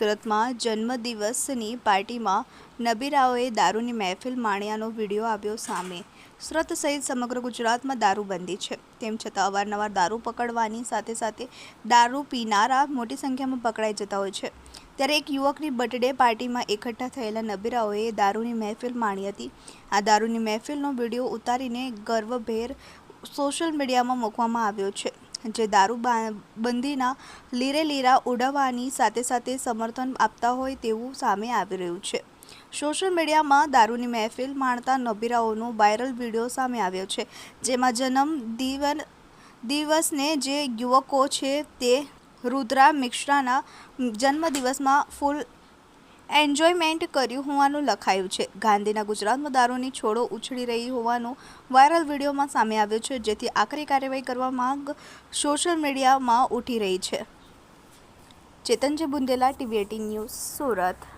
સુરતમાં જન્મદિવસની પાર્ટીમાં નબીરાઓએ દારૂની મહેફિલ માણ્યાનો વીડિયો આવ્યો સામે. સુરત સહિત સમગ્ર ગુજરાતમાં દારૂબંધી છે. તેમ છતાં અવારનવાર દારૂ પકડવાની સાથે સાથે દારૂ પીનારા મોટી સંખ્યામાં પકડાઈ જતા હોય છે. ત્યારે એક યુવકની બર્થડે પાર્ટીમાં એકઠા થયેલા નબીરાઓએ દારૂની મહેફિલ માણી હતી. આ દારૂની મહેફિલનો વીડિયો ઉતારીને ગર્વભેર સોશિયલ મીડિયામાં મૂકવામાં આવ્યો છે. જે દારૂ બા- બંધીના લીરે લીરા ઉડાવવાની સાથે સાથે સમર્થન આપતા હોય તેવું સામે આવી રહ્યું છે. સોશિયલ મીડિયામાં દારૂની મહેફિલ માણતા નબીરાઓનો વાયરલ વીડિયો સામે આવ્યો છે, જેમાં જન્મ દિવન, દિવસને જે યુવકો છે તે રુદ્રા મિશ્રાના જન્મદિવસમાં ફૂલ એન્જોયમેન્ટ કર્યું હોવાનું લખાયું છે. ગાંધીના ગુજરાતમાં દારૂની છોડો ઉછળી રહી હોવાનું વાયરલ વિડીયોમાં સામે આવ્યો છે, જેથી આખરી કાર્યવાહી કરવા માંગ સોશિયલ મીડિયામાં ઉઠી રહી છે. Chetanji Bundela, TV eighteen news, Surat.